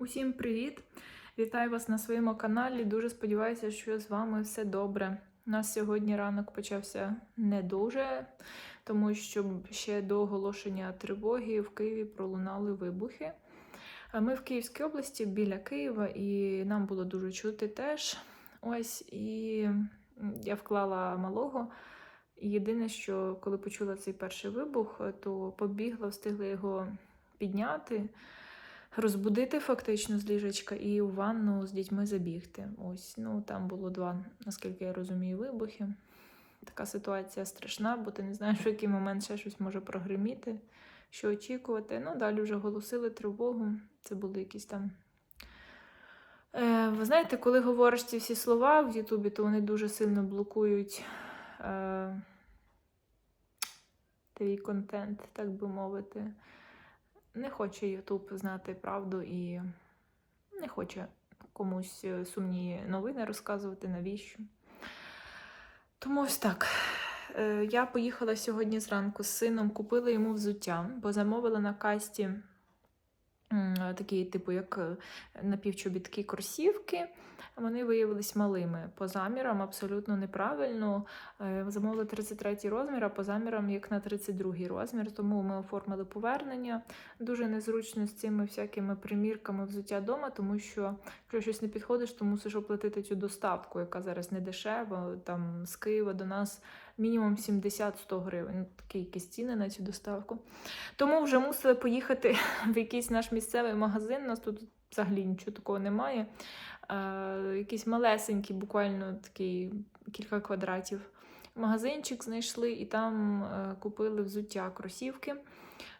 Усім привіт! Вітаю вас на своєму каналі. Дуже сподіваюся, що з вами все добре. У нас сьогодні ранок почався не дуже, тому що ще до оголошення тривоги в Києві пролунали вибухи. Ми в Київській області біля Києва, і нам було дуже чути теж. Ось і я вклала малого. Єдине, що коли почула цей перший вибух, то побігла, встигла його підняти розбудити фактично з ліжечка і у ванну з дітьми забігти. Ось, ну там було два, наскільки я розумію, вибухи. Така ситуація страшна, бо ти не знаєш, в який момент ще щось може прогриміти, що очікувати. Ну, далі вже оголосили тривогу. Це були якісь там. Е, ви знаєте, коли говориш ці всі слова в Ютубі, то вони дуже сильно блокують е, твій контент, так би мовити. Не хоче Ютуб знати правду і не хоче комусь е, сумні новини розказувати, навіщо. Тому ось так. Е, Я поїхала сьогодні зранку з сином, купила йому взуття, бо замовила на касті такі, типу, як е, напівчобітки кросівки. Вони виявились малими по замірам, абсолютно неправильно. Е, Замовили 33 розмір, а по замірам як на 32 розмір. Тому ми оформили повернення. Дуже незручно з цими всякими примірками взуття вдома, тому що якщо щось не підходиш, то мусиш оплатити цю доставку, яка зараз не дешева. Там з Києва до нас мінімум 70-100 гривень. Ну, Такі якісь ціни на цю доставку. Тому вже мусили поїхати в якийсь наш місцевий магазин. У нас тут взагалі нічого такого немає. Е, якийсь малесенький, буквально такий кілька квадратів. Магазинчик знайшли і там е, купили взуття кросівки.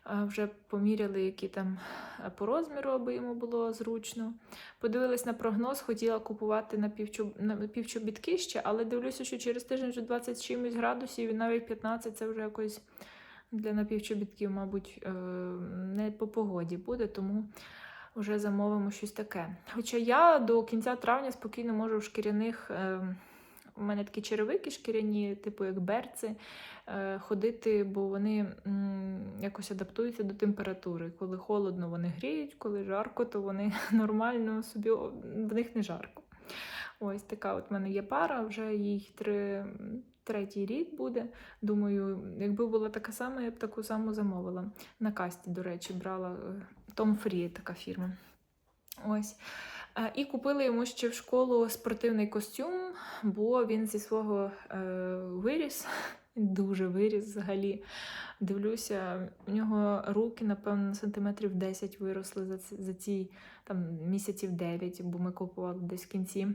Вже поміряли, які там е, по розміру, аби йому було зручно. Подивилась на прогноз, хотіла купувати на півчоб... на півчобітки ще, але дивлюся, що через тиждень вже 20 чимось градусів і навіть 15 це вже якось для напівчобітків, мабуть, е, не по погоді буде, тому вже замовимо щось таке. Хоча я до кінця травня спокійно можу в шкіряних. е, У мене такі черевики шкіряні, типу як берці, е, ходити, бо вони якось адаптуються до температури. Коли холодно, вони гріють, коли жарко, то вони нормально собі в них не жарко. Ось така от в мене є пара, вже їй три, третій рік буде. Думаю, якби була така сама, я б таку саму замовила. На касті, до речі, брала е, Tom Free така фірма. Ось. Е, І купили йому ще в школу спортивний костюм, бо він зі свого е, виріс, дуже виріс взагалі. Дивлюся, у нього руки, напевно, сантиметрів 10 виросли за ці, за ці там, місяців 9, бо ми купували десь в кінці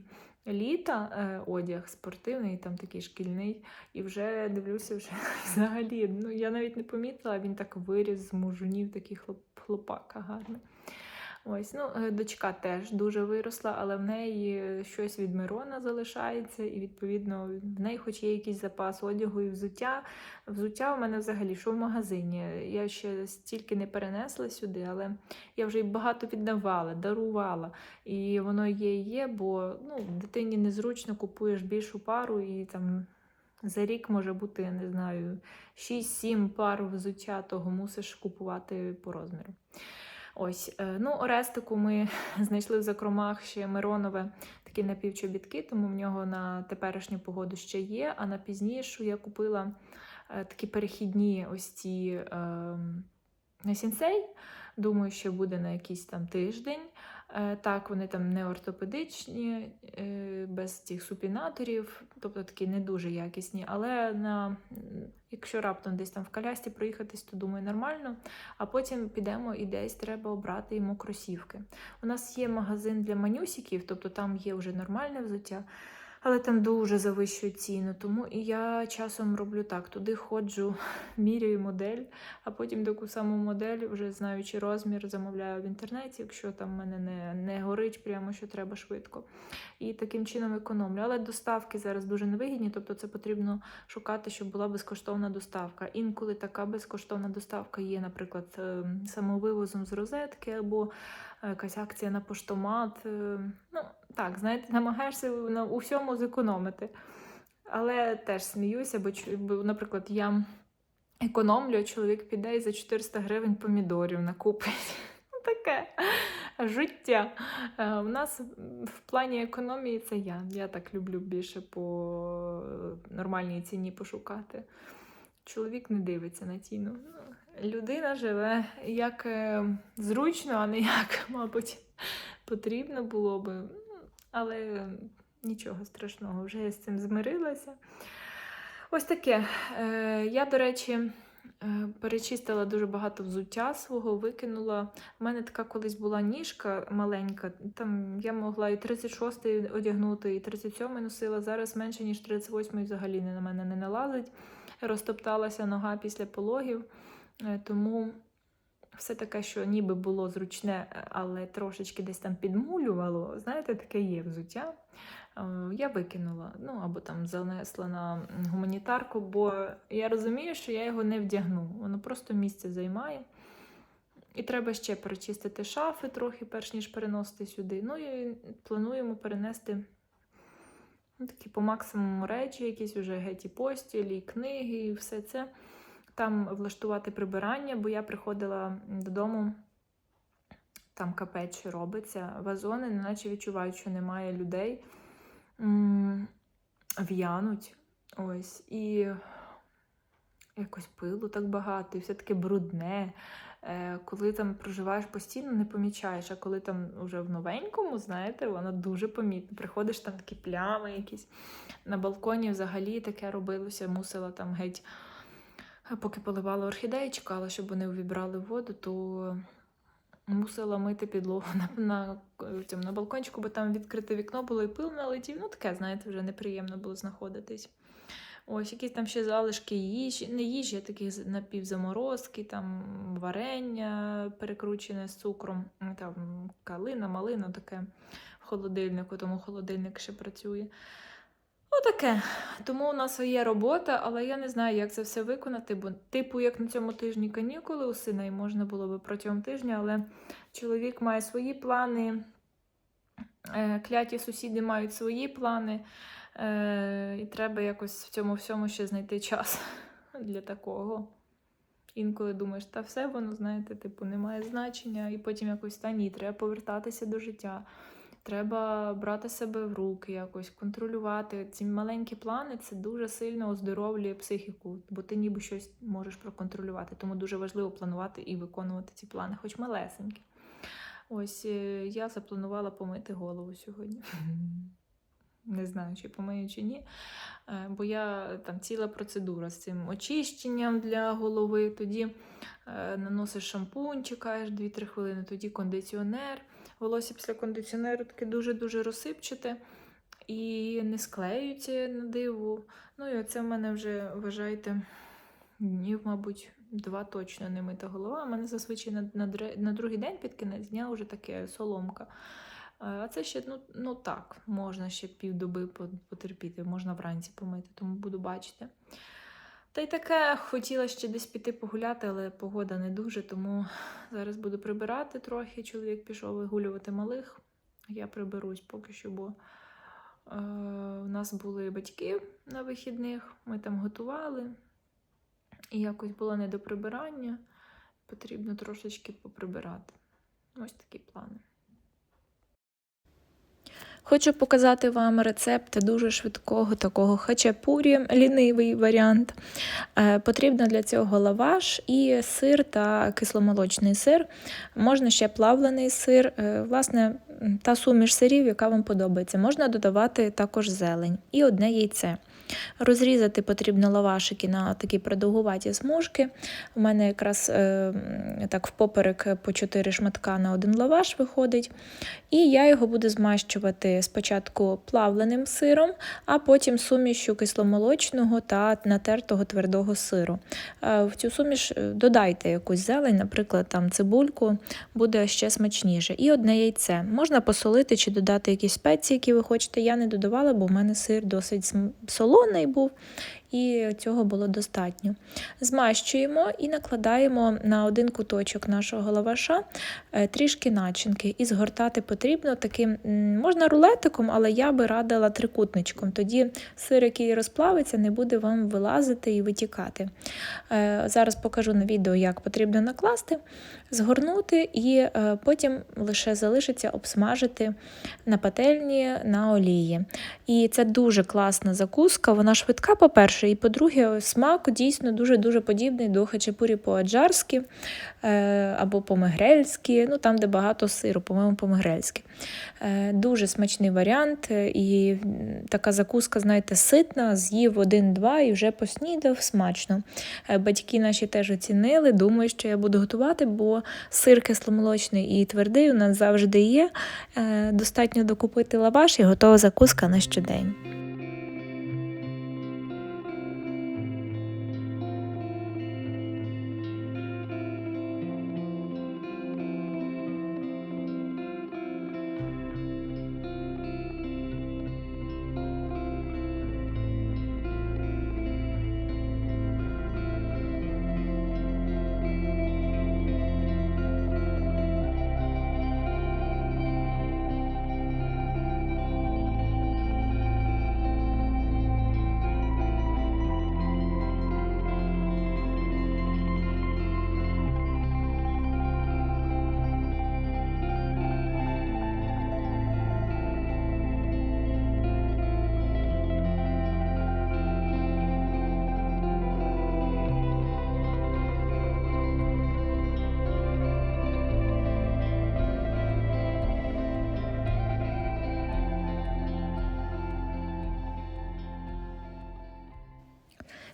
літа е, одяг спортивний, там такий шкільний. І вже дивлюся, вже взагалі. Ну, я навіть не помітила, він так виріс, змужунів, такий хлоп, хлопака гарний. Ось, ну, е, дочка теж дуже виросла, але в неї щось від Мирона залишається, і відповідно в неї хоч є якийсь запас одягу і взуття. Взуття у мене взагалі що в магазині. Я ще стільки не перенесла сюди, але я вже й багато віддавала, дарувала. І воно є є, бо ну, дитині незручно купуєш більшу пару і там. За рік може бути, я не знаю, 6-7 пар взуття, того мусиш купувати по розміру. Ось, е, ну, Орестику ми знайшли в закромах ще Миронове такі напівчобітки, тому в нього на теперішню погоду ще є. А на пізнішу я купила е, такі перехідні ось ці е, на сінсей. Думаю, що буде на якийсь там тиждень. Е, Так, вони там не ортопедичні, е, без цих супінаторів, тобто такі не дуже якісні. Але на, якщо раптом десь там в колясці проїхатись, то думаю, нормально. А потім підемо і десь треба обрати йому кросівки. У нас є магазин для манюсіків, тобто там є вже нормальне взуття. Але там дуже завищують ціну, тому і я часом роблю так: туди ходжу, міряю модель, а потім таку саму модель, вже знаючи розмір, замовляю в інтернеті, якщо там в мене не, не горить, прямо що треба швидко. І таким чином економлю. Але доставки зараз дуже невигідні, тобто це потрібно шукати, щоб була безкоштовна доставка. Інколи така безкоштовна доставка є, наприклад, ем, самовивозом з розетки або якась акція на поштомат. е, Ну, так, знаєте, намагаєшся у всьому зекономити. Але теж сміюся, бо, наприклад, я економлю, а чоловік піде і за 400 гривень помідорів накупить. Ну, таке життя. Е, У нас в плані економії це я. Я так люблю більше по нормальній ціні пошукати. Чоловік не дивиться на ціну. Людина живе як е, зручно, а не як, мабуть, потрібно було би. Але нічого страшного, вже я з цим змирилася. Ось таке. Е, Я, до речі, е, перечистила дуже багато взуття свого, викинула. У мене така колись була ніжка маленька, там я могла і 36-й одягнути, і 37-й носила. Зараз менше, ніж 38-й взагалі на мене не налазить. Розтопталася нога після пологів, тому все таке, що ніби було зручне, е, але трошечки десь там підмулювало. Знаєте, таке є взуття. Е, Я викинула, ну або там занесла на гуманітарку, бо я розумію, що я його не вдягну. Воно просто місце займає. І треба ще перечистити шафи трохи, перш ніж переносити сюди. Ну і плануємо перенести ну, такі по максимуму речі, якісь вже геть і постілі, і книги, і все це. Там влаштувати прибирання, бо я приходила додому, там капець робиться. Вазони, неначе відчувають, що немає людей. В'януть. Ось. І якось пилу так багато, і все таке брудне. Е, Коли там проживаєш постійно, не помічаєш, а коли там вже в новенькому, знаєте, воно дуже помітно. Приходиш там такі плями якісь. На балконі взагалі таке робилося, мусила там геть. Поки поливала орхідеї, чекала, щоб вони увібрали воду, то мусила мити підлогу на, на, цьому, на балкончику, бо там відкрите вікно було і пил налетів. Ну, таке, знаєте, вже неприємно було знаходитись. Ось, якісь там ще залишки їжі, не їжі, а такі напівзаморозки, там варення перекручене з цукром, там калина, малина таке в холодильнику, тому холодильник ще працює. Отаке. Тому у нас є робота, але я не знаю, як це все виконати, бо, типу, як на цьому тижні канікули у сина, і можна було би протягом тижня, але чоловік має свої плани, е, кляті сусіди мають свої плани, е, і треба якось в цьому всьому ще знайти час для такого. Інколи думаєш, та все воно, знаєте, типу, не має значення, і потім якось та ні, треба повертатися до життя. Треба брати себе в руки, якось контролювати. Ці маленькі плани це дуже сильно оздоровлює психіку, бо ти ніби щось можеш проконтролювати. Тому дуже важливо планувати і виконувати ці плани, хоч малесенькі. Ось е, я запланувала помити голову сьогодні. Не знаю, чи помию, чи ні. Е, Бо я там ціла процедура з цим очищенням для голови. Тоді е, наносиш шампунь, чекаєш 2-3 хвилини, тоді кондиціонер. Волосся після кондиціонеру таке дуже-дуже розсипчате і не склеюється на диву. Ну і оце в мене вже, вважайте, днів, мабуть, два точно не мита голова. У мене зазвичай на, на, на другий день під кінець дня вже таке соломка. Е, А це ще, ну, ну так, можна ще півдоби по- потерпіти, можна вранці помити, тому буду бачити. Та й таке хотіла ще десь піти погуляти, але погода не дуже, тому зараз буду прибирати трохи. Чоловік пішов вигулювати малих. Я приберусь поки що, бо е, у нас були батьки на вихідних, ми там готували. І якось було не до прибирання. Потрібно трошечки поприбирати. Ось такі плани. Хочу показати вам рецепт дуже швидкого такого хачапурі, лінивий варіант. Е, Потрібно для цього лаваш і сир та кисломолочний сир. Можна ще плавлений сир, е, власне, та суміш сирів, яка вам подобається. Можна додавати також зелень і одне яйце. Розрізати потрібно лавашики на такі продовгуваті смужки. У мене якраз е, так впоперек по 4 шматка на один лаваш виходить. І я його буду змащувати спочатку плавленим сиром, а потім сумішю кисломолочного та натертого твердого сиру. Е, В цю суміш е, додайте якусь зелень, наприклад, там цибульку, буде ще смачніше. І одне яйце. Можна посолити чи додати якісь спеції, які ви хочете. Я не додавала, бо в мене сир досить см- солоний був. І цього було достатньо. Змащуємо і накладаємо на один куточок нашого лаваша е, трішки начинки. І згортати потрібно таким, можна рулетиком, але я би радила трикутничком. Тоді сир, який розплавиться, не буде вам вилазити і витікати. Е, зараз покажу на відео, як потрібно накласти, згорнути, і е, потім лише залишиться обсмажити на пательні на олії. І це дуже класна закуска, вона швидка, по-перше, і по-друге, смак дійсно дуже-дуже подібний до хачапурі по-аджарськи е, або по-мегрельськи, ну там, де багато сиру, по-моєму, по-мегрельськи. Е, дуже смачний варіант, і така закуска, знаєте, ситна, з'їв один-два і вже поснідав смачно. Е, батьки наші теж оцінили, думаю, що я буду готувати, бо сир кисломолочний і твердий у нас завжди є. Достатньо докупити лаваш і готова закуска на щодень.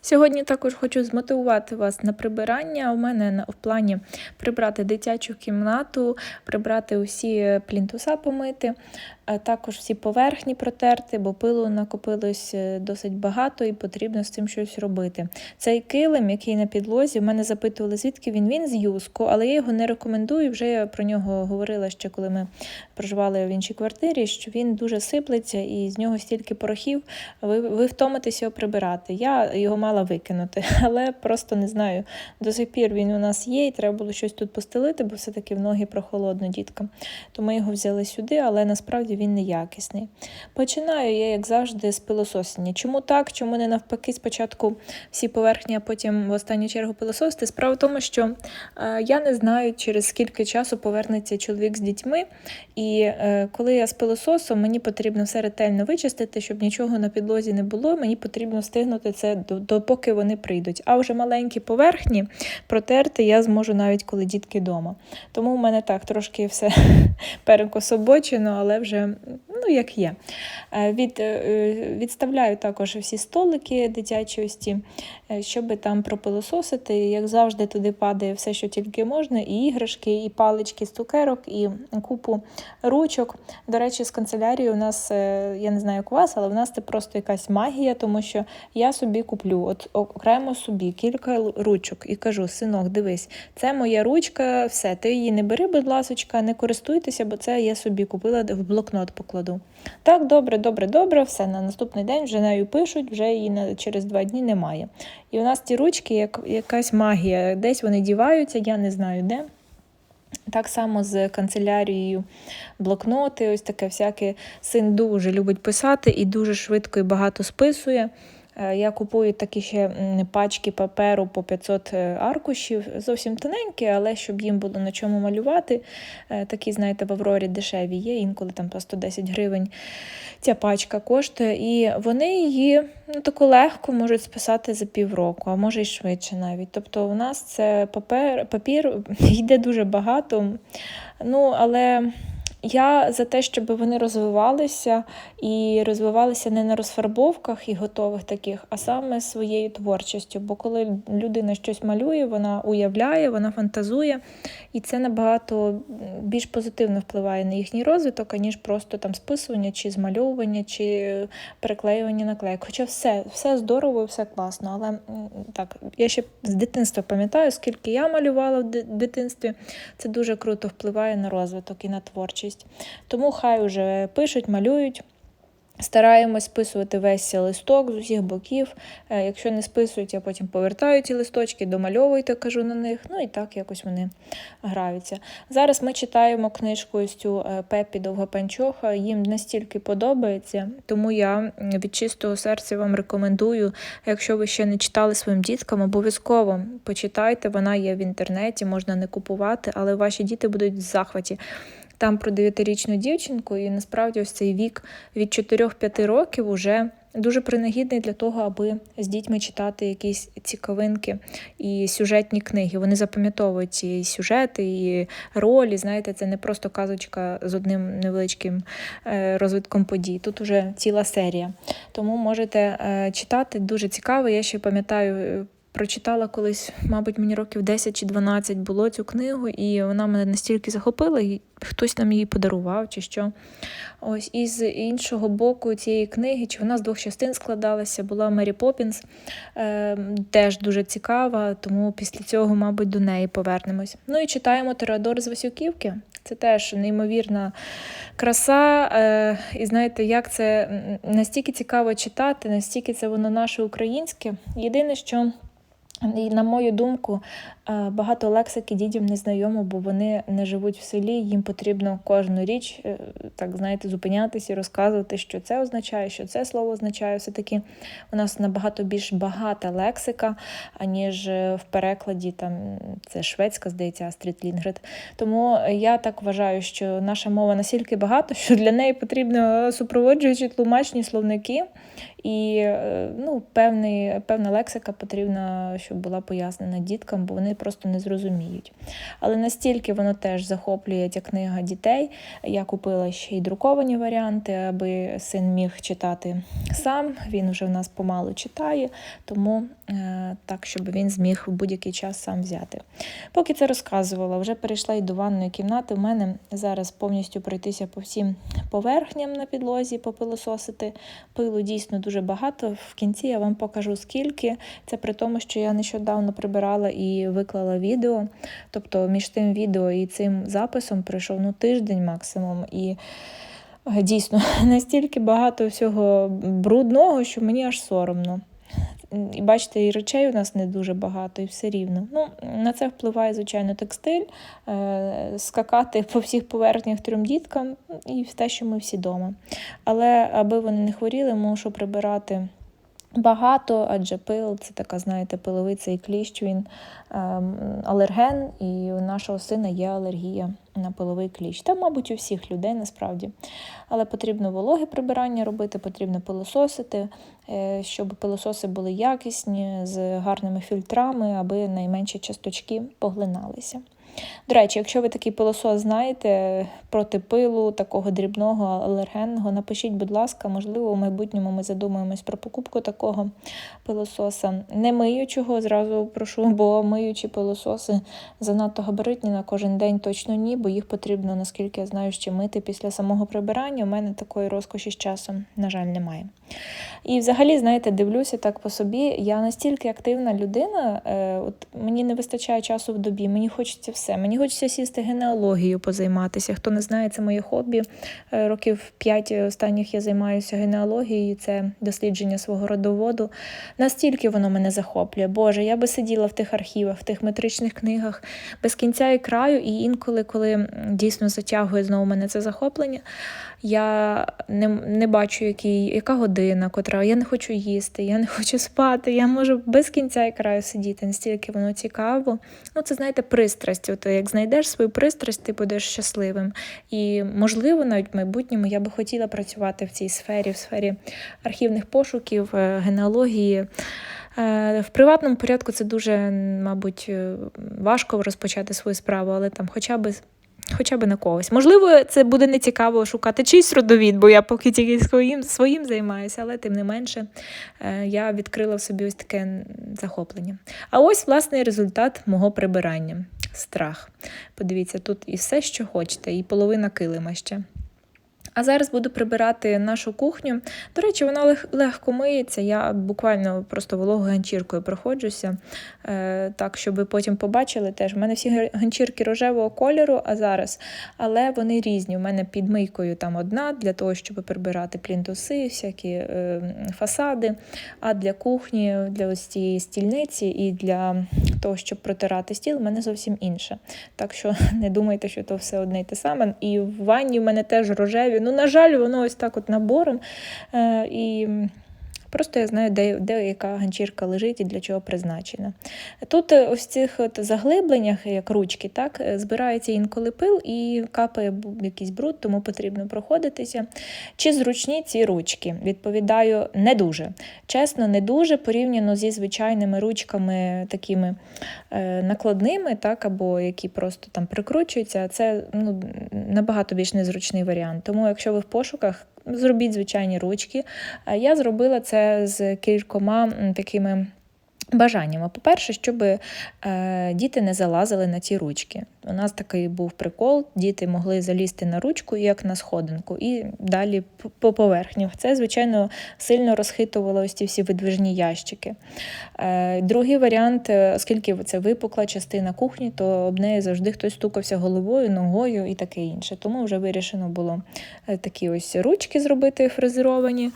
Сьогодні також хочу змотивувати вас на прибирання. У мене в плані прибрати дитячу кімнату, прибрати усі плінтуса помити, а також всі поверхні протерти, бо пилу накопилось е, досить багато і потрібно з цим щось робити. Цей килим, який на підлозі, в мене запитували, звідки він він з юску, але я його не рекомендую. Вже я про нього говорила ще, коли ми проживали в іншій квартирі, що він дуже сиплеться і з нього стільки порохів, ви ви втомитесь його прибирати. Я його мала викинути, але просто не знаю. До сих пір він у нас є, і треба було щось тут постелити, бо все-таки в ноги прохолодно діткам. То ми його взяли сюди, але насправді він неякісний. Починаю я, як завжди, з пилососіння. Чому так? Чому не навпаки, спочатку всі поверхні, а потім в останню чергу пилососити? Справа в тому, що е, я не знаю, через скільки часу повернеться чоловік з дітьми. І е, коли я з пилососом, мені потрібно все ретельно вичистити, щоб нічого на підлозі не було. Мені потрібно встигнути це допоки вони прийдуть. А вже маленькі поверхні протерти я зможу навіть коли дітки вдома. Тому в мене так трошки все перекособочено, але вже ну, як є. Е, від, е, Відставляю також всі столики е, щоб там пропилососити. Як завжди, туди падає все, що тільки можна, і іграшки, і палички з цукерок, і купу ручок. До речі, з канцелярією у нас, я не знаю, як у вас, але в нас це просто якась магія, тому що я собі куплю от окремо собі кілька ручок і кажу: синок, дивись, це моя ручка, все, ти її не бери, будь ласка, не користуйтеся, бо це я собі купила в блокнот покладу. Так, добре, добре, добре, все. На наступний день вже нею пишуть, вже її через два дні немає. І у нас ті ручки, як якась магія, десь вони діваються, я не знаю де. Так само з канцелярією блокноти, ось таке всяке. Син дуже любить писати і дуже швидко і багато списує. Е, я купую такі ще пачки паперу по 500 е, аркушів, зовсім тоненькі, але щоб їм було на чому малювати. Е, такі, знаєте, в Аврорі дешеві є, інколи там по 110 гривень ця пачка коштує. І вони її ну, таку легко можуть списати за півроку, а може й швидше навіть. Тобто у нас це папер, папір йде дуже багато. Ну, але я за те, щоб вони розвивалися і розвивалися не на розфарбовках і готових таких, а саме своєю творчістю. Бо коли людина щось малює, вона уявляє, вона фантазує, і це набагато більш позитивно впливає на їхній розвиток, аніж просто там списування, чи змальовування, чи переклеювання наклейок. Хоча все все здорово, все класно. Але так, я ще з дитинства пам'ятаю, скільки я малювала в дитинстві, це дуже круто впливає на розвиток і на творчість. Тому хай уже пишуть, малюють. Стараємось списувати весь листок з усіх боків. Е, Якщо не списують, я потім повертаю ці листочки, домальовуйте, кажу на них. Ну і так якось вони граються. Зараз ми читаємо книжку ось цю е, Пепі Довгопанчоха. Їм настільки подобається, тому я від чистого серця вам рекомендую. Якщо ви ще не читали своїм діткам, обов'язково почитайте. Вона є в інтернеті, можна не купувати, але ваші діти будуть в захваті. Там про 9-річну дівчинку, і насправді ось цей вік від 4-5 років уже дуже принагідний для того, аби з дітьми читати якісь цікавинки і сюжетні книги. Вони запам'ятовують ці сюжети і ролі. Знаєте, це не просто казочка з одним невеличким е, розвитком подій. Тут уже ціла серія. Тому можете е, читати дуже цікаво. Я ще пам'ятаю. Прочитала колись, мабуть, мені років 10 чи 12 було цю книгу, і вона мене настільки захопила, і хтось нам її подарував чи що. Ось і з іншого боку цієї книги, чи вона з двох частин складалася, була Мері Поппінс, е, теж дуже цікава, тому після цього, мабуть, до неї повернемось. Ну і читаємо Теодор з Васюківки. Це теж неймовірна краса. Е, і знаєте, як це настільки цікаво читати, настільки це воно наше українське. Єдине, що. І, на мою думку, багато лексики дітям не знайомо, бо вони не живуть в селі. Їм потрібно кожну річ, е, так знаєте, зупинятися і розказувати, що це означає, що це слово означає. Все-таки у нас набагато більш багата лексика, аніж е, в перекладі там це шведська, здається, Астрід Лінгрид. Тому я так вважаю, що наша мова настільки багата, що для неї потрібно супроводжуючі тлумачні словники. І е, ну, певний, певна лексика потрібна, щоб була пояснена діткам, бо вони просто не зрозуміють. Але настільки воно теж захоплює ця книга дітей. Я купила ще й друковані варіанти, аби син міг читати сам. Він вже в нас помалу читає, тому е, так, щоб він зміг в будь-який час сам взяти. Поки це розказувала, вже перейшла й до ванної кімнати. У мене зараз повністю пройтися по всім поверхням на підлозі, попилососити. Пилу дійсно дуже багато. В кінці я вам покажу скільки. Це при тому, що я нещодавно прибирала і виклала відео. Тобто між тим відео і цим записом пройшов ну, тиждень максимум. І е, дійсно настільки багато всього брудного, що мені аж соромно. І бачите, і речей у нас не дуже багато, і все рівно. Ну, На це впливає, звичайно, текстиль, е, скакати по всіх поверхнях трьом діткам і те, що ми всі вдома. Але аби вони не хворіли, мушу прибирати. Багато, адже пил це така, знаєте, пиловиця і кліщ, він ем, алерген, і у нашого сина є алергія на пиловий кліщ. Та, мабуть, у всіх людей насправді. Але потрібно вологе прибирання робити, потрібно пилососити, е, щоб пилососи були якісні, з гарними фільтрами, аби найменші часточки поглиналися. До речі, якщо ви такий пилосос знаєте проти пилу, такого дрібного алергенного, напишіть, будь ласка, можливо, у майбутньому ми задумаємось про покупку такого пилососа. Не миючого, зразу прошу, бо миючі пилососи занадто габаритні на кожен день точно ні, бо їх потрібно, наскільки я знаю, ще мити після самого прибирання. У мене такої розкоші з часом, на жаль, немає. І взагалі, знаєте, дивлюся так по собі. Я настільки активна людина, е, от мені не вистачає часу в добі, мені хочеться все. Мені хочеться сісти генеалогією позайматися. Хто не знає, це моє хобі. Е, Років п'ять останніх я займаюся генеалогією, це дослідження свого родоводу. Настільки воно мене захоплює. Боже, я би сиділа в тих архівах, в тих метричних книгах без кінця і краю, і інколи, коли дійсно затягує знову мене це захоплення. Я не, не бачу, який, яка година, котра я не хочу їсти, я не хочу спати. Я можу без кінця і краю сидіти, настільки воно цікаво. Ну, це знаєте, пристрасть. От як знайдеш свою пристрасть, ти будеш щасливим. І можливо, навіть в майбутньому я би хотіла працювати в цій сфері, в сфері архівних пошуків, е, генеалогії. Е, В приватному порядку це дуже, мабуть, е, важко розпочати свою справу, але там хоча б Хоча б на когось. Можливо, це буде нецікаво шукати чийсь родовід, бо я поки тільки своїм, своїм займаюся, але тим не менше е, я відкрила в собі ось таке захоплення. А ось, власне, результат мого прибирання. Страх. Подивіться, тут і все, що хочете, і половина килима ще. А зараз буду прибирати нашу кухню. До речі, вона лег- легко миється. Я буквально просто вологою ганчіркою проходжуся, е, так, щоб ви потім побачили теж. У мене всі ганчірки рожевого кольору, а зараз, але вони різні. У мене під мийкою там одна для того, щоб прибирати плінтуси, всякі е, фасади. А для кухні, для ось цієї стільниці і для того, щоб протирати стіл, у мене зовсім інша. Так що не думайте, що то все одне й те саме. І в ванні в мене теж рожеві. Ну, на жаль, воно ось так от набором. Е, і просто я знаю, де, де яка ганчірка лежить і для чого призначена. Тут е, ось в цих от заглибленнях, як ручки, так, е, збирається інколи пил і капає якийсь бруд, тому потрібно проходитися. Чи зручні ці ручки? Відповідаю, не дуже. Чесно, не дуже порівняно зі звичайними ручками такими е, накладними, так, або які просто там прикручуються, це ну, набагато більш незручний варіант. Тому, якщо ви в пошуках, зробіть звичайні ручки. А Я зробила це з кількома такими. Бажаннями. По-перше, щоб е, діти не залазили на ці ручки. У нас такий був прикол: діти могли залізти на ручку, як на сходинку, і далі по поверхні. Це, звичайно, сильно розхитувало ось ці всі видвижні ящики. Е, Другий варіант, е, оскільки це випукла частина кухні, то об неї завжди хтось стукався головою, ногою і таке інше. Тому вже вирішено було е, такі ось ручки зробити фрезеровані.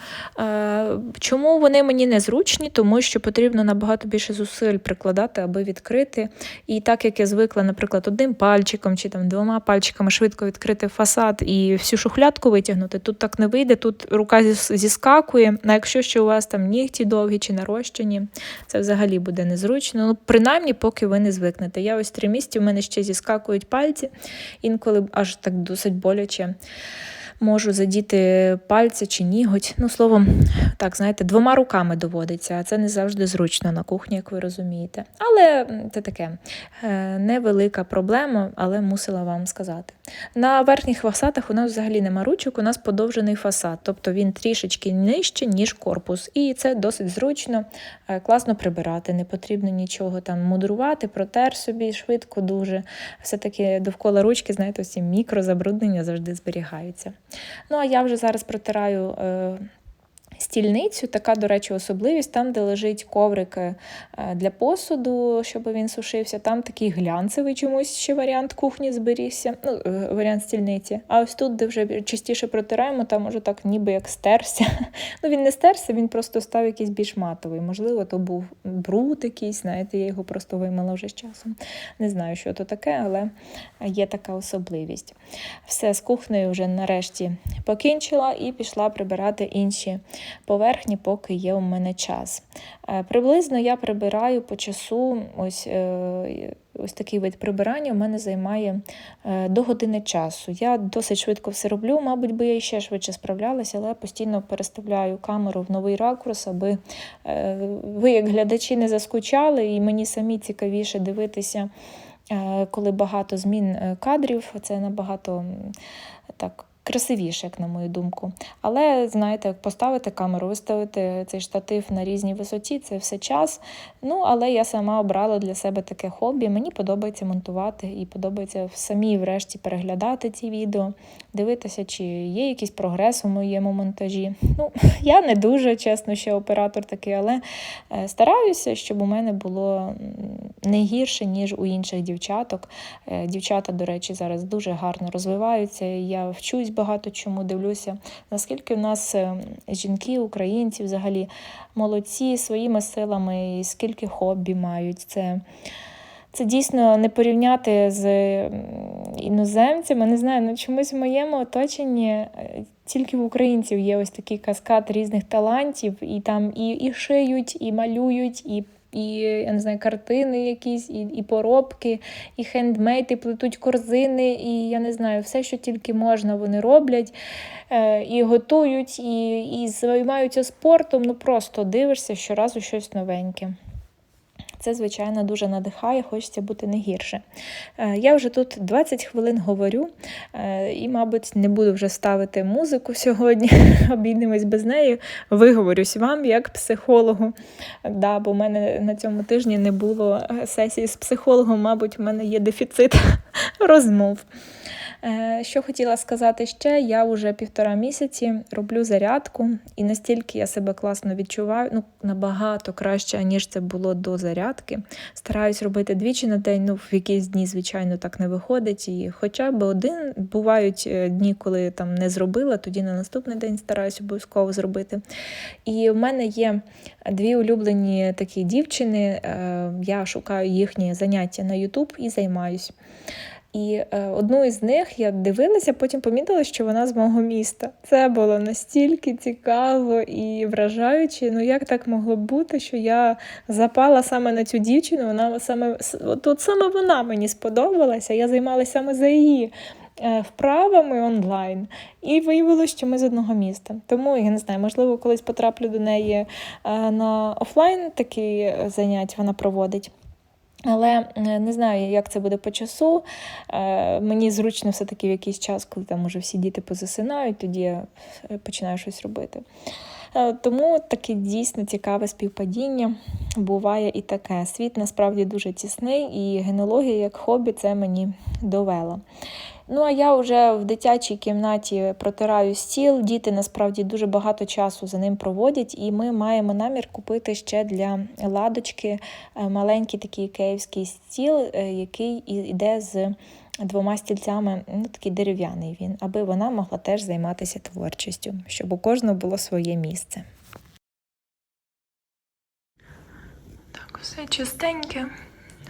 Чому вони мені незручні? Тому що потрібно набагато більше зусиль прикладати, аби відкрити. І так як я звикла, наприклад, одним пальчиком чи там двома пальчиками швидко відкрити фасад і всю шухлядку витягнути, тут так не вийде, тут рука зіскакує. А якщо ще у вас там нігті довгі чи нарощені, це взагалі буде незручно. Ну, принаймні, поки ви не звикнете. Я ось три місяці, у мене ще зіскакують пальці, інколи аж так досить боляче. Можу задіти пальця чи ніготь. Ну, словом, так, знаєте, двома руками доводиться, а це не завжди зручно на кухні, як ви розумієте. Але це таке е, невелика проблема, але мусила вам сказати. На верхніх фасадах у нас взагалі нема ручок, у нас подовжений фасад, тобто він трішечки нижче, ніж корпус. І це досить зручно, е, класно прибирати, не потрібно нічого там мудрувати, протер собі швидко дуже. Все-таки довкола ручки, знаєте, всі мікрозабруднення завжди зберігаються. Ну, а я вже зараз протираю. Стільницю, така, до речі, особливість, там, де лежить коврик е, для посуду, щоб він сушився, там такий глянцевий чомусь ще варіант кухні зберігся, ну, е, варіант стільниці. А ось тут, де вже частіше протираємо, там уже так ніби як стерся. Ну, він не стерся, він просто став якийсь більш матовий. Можливо, то був бруд якийсь, знаєте, я його просто вимила вже з часом. Не знаю, що то таке, але є така особливість. Все, з кухнею вже нарешті покінчила і пішла прибирати інші поверхні, поки є у мене час. Е, Приблизно я прибираю по часу, ось, е, ось такий вид прибирання у мене займає е, до години часу. Я досить швидко все роблю, мабуть, би я ще швидше справлялася, але постійно переставляю камеру в новий ракурс, аби ви, як глядачі, не заскучали, і мені самі цікавіше дивитися, коли багато змін кадрів. Це набагато так. Красивіше, як на мою думку. Але знаєте, як поставити камеру, виставити цей штатив на різній висоті, це все час. Ну, але я сама обрала для себе таке хобі. Мені подобається монтувати і подобається самі, врешті, переглядати ці відео, дивитися, чи є якийсь прогрес у моєму монтажі. Ну, я не дуже, чесно, ще оператор такий, але е, стараюся, щоб у мене було не гірше, ніж у інших дівчаток. Е, Дівчата, до речі, зараз дуже гарно розвиваються. Я вчусь багато чому, дивлюся, наскільки в нас е, жінки, українці взагалі молодці своїми силами, і скільки хобі мають. Це, це дійсно не порівняти з іноземцями. Не знаю, ну чомусь в моєму оточенні е, тільки в українців є ось такий каскад різних талантів, і там і, і шиють, і малюють, і. І я не знаю, картини якісь, і, і поробки, і хендмейд, і плетуть корзини, і я не знаю, все, що тільки можна, вони роблять е, і готують, і, і займаються спортом. Ну просто дивишся щоразу щось новеньке. Це, звичайно, дуже надихає, хочеться бути не гірше. Е, Я вже тут 20 хвилин говорю е, і, мабуть, не буду вже ставити музику сьогодні, обійдемось без неї. Виговорюсь вам як психологу. Да, бо в мене на цьому тижні не було е, сесії з психологом, мабуть, в мене є дефіцит розмов. Е, Що хотіла сказати ще, я вже півтора місяці роблю зарядку, і настільки я себе класно відчуваю, ну набагато краще, ніж це було до зарядки. Стараюсь робити двічі на день. Ну, в якісь дні, звичайно, так не виходить. І хоча б один бувають е, дні, коли там не зробила, тоді на наступний день стараюсь обов'язково зробити. І в мене є дві улюблені такі дівчини. е, Я шукаю їхні заняття на YouTube і займаюсь. І е, одну із них я дивилася, потім помітила, що вона з мого міста. Це було настільки цікаво і вражаюче. Ну як так могло бути, що я запала саме на цю дівчину? Вона саме от, саме вона мені сподобалася. Я займалася саме за її. е, Вправами онлайн, і виявилося, що ми з одного міста. Тому я не знаю, можливо, колись потраплю до неї е, на офлайн такі заняття вона проводить. Але е, не знаю, як це буде по часу. Е, Мені зручно все-таки в якийсь час, коли там уже всі діти позасинають, тоді я е, починаю щось робити. Тому таке дійсно цікаве співпадіння. Буває і таке. Світ насправді дуже тісний, і генеалогія як хобі це мені довела. Ну, а я вже в дитячій кімнаті протираю стіл. Діти насправді дуже багато часу за ним проводять, і ми маємо намір купити ще для ладочки е, маленький такий київський стіл, е, який йде з двома стільцями, ну такий дерев'яний він, аби вона могла теж займатися творчістю, щоб у кожного було своє місце. Так, все чистеньке,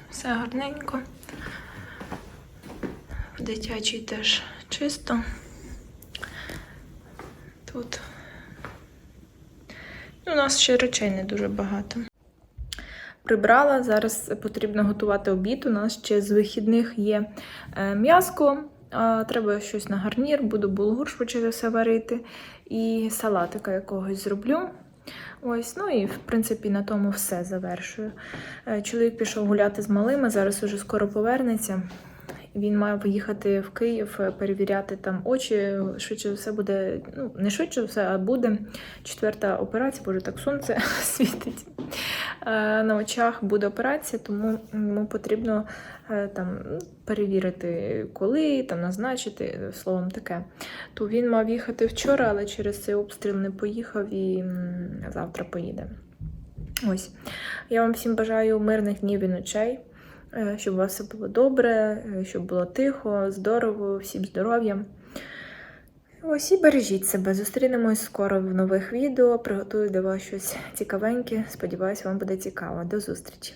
все гарненько. В дитячій теж чисто. Тут ну, у нас ще речей не дуже багато. Прибрала, зараз потрібно готувати обід. У нас ще з вихідних є е, м'яско, а треба щось на гарнір, буду булгур швидше все варити. І салатика якогось зроблю. Ось, ну і в принципі на тому все завершую. Е, Чоловік пішов гуляти з малими, зараз уже скоро повернеться. Він має поїхати в Київ, е, перевіряти там очі. Швидше все буде, ну не швидше все, а буде четверта операція, боже, так сонце світить. Е, На очах буде операція, тому йому потрібно е, там перевірити, коли там назначити, словом таке. То він мав їхати вчора, але через цей обстріл не поїхав і завтра поїде. Ось. Я вам всім бажаю мирних днів і ночей, щоб у вас все було добре, е, щоб було тихо, здорово, всім здоров'я. Ось і бережіть себе. Зустрінемось скоро в нових відео. Приготую для вас щось цікавеньке. Сподіваюсь, вам буде цікаво. До зустрічі!